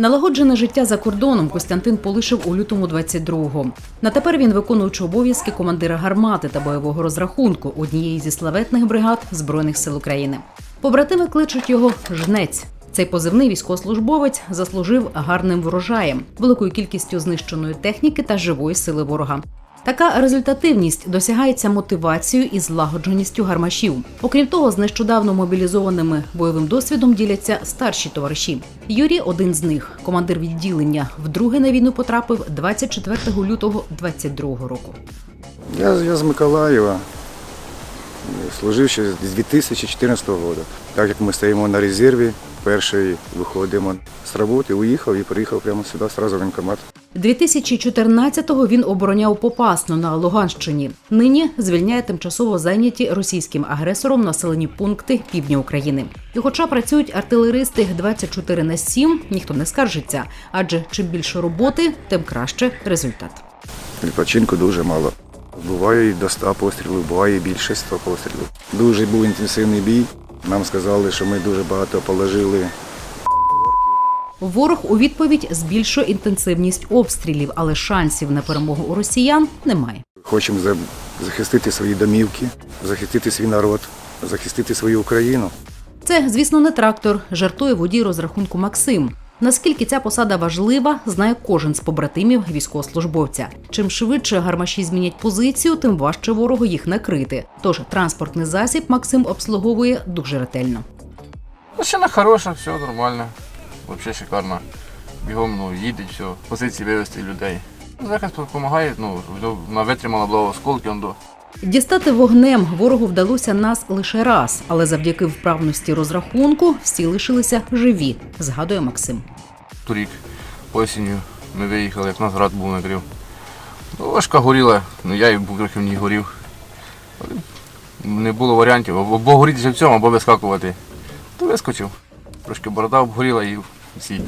Налагоджене життя за кордоном Костянтин полишив у лютому 22-го. На тепер він виконуючи обов'язки командира гармати та бойового розрахунку однієї зі славетних бригад Збройних сил України. Побратими кличуть його Жнець. Цей позивний військовослужбовець заслужив гарним врожаєм, великою кількістю знищеної техніки та живої сили ворога. Така результативність досягається мотивацією і злагодженістю гармашів. Окрім того, з нещодавно мобілізованими бойовим досвідом діляться старші товариші. Юрій один з них, командир відділення, вдруге на війну потрапив 24 лютого 22 року. Я, я з Миколаєва, служив ще з 2014 року. Так як ми стоїмо на резерві, перший виходимо з роботи, уїхав і приїхав прямо сюди, одразу в воєнкомат. 2014-го він обороняв Попасну на Луганщині. Нині звільняє тимчасово зайняті російським агресором населені пункти півдня України. І хоча працюють артилеристи 24 на 7, ніхто не скаржиться, адже чим більше роботи, тим краще результат. Відпочинку дуже мало. Буває до 100 пострілів, буває більше 100 пострілів. Дуже був інтенсивний бій. Нам сказали, що ми дуже багато положили. Ворог у відповідь збільшує інтенсивність обстрілів, але шансів на перемогу у росіян немає. Хочемо захистити свої домівки, захистити свій народ, захистити свою Україну. Це, звісно, не трактор, жартує водій розрахунку Максим. Наскільки ця посада важлива, знає кожен з побратимів військовослужбовця. Чим швидше гармаші змінять позицію, тим важче ворогу їх накрити. Тож транспортний засіб Максим обслуговує дуже ретельно. Машина хороша, все нормально. Взагалі шикарно. Бігом ну, їде, все. Позиції вивезти людей. Ну, Захист допомагає, ну, вона витримала було осколки, он до. Дістати вогнем ворогу вдалося нас лише раз, але завдяки вправності розрахунку всі лишилися живі, згадує Максим. Торік осінню ми виїхали, як нас град був накрив. Ну, важка горіла, ну я і був трохи в ній горів. Не було варіантів, або або горіти живцем, або вискакувати. То вискочив. Трошки борода обгоріла і всі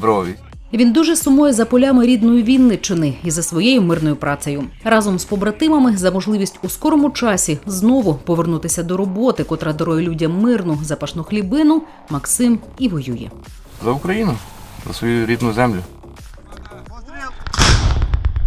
брові. Він дуже сумує за полями рідної Вінниччини і за своєю мирною працею. Разом з побратимами за можливість у скорому часі знову повернутися до роботи, котра дарує людям мирну запашну хлібину. Максим і воює. За Україну, за свою рідну землю.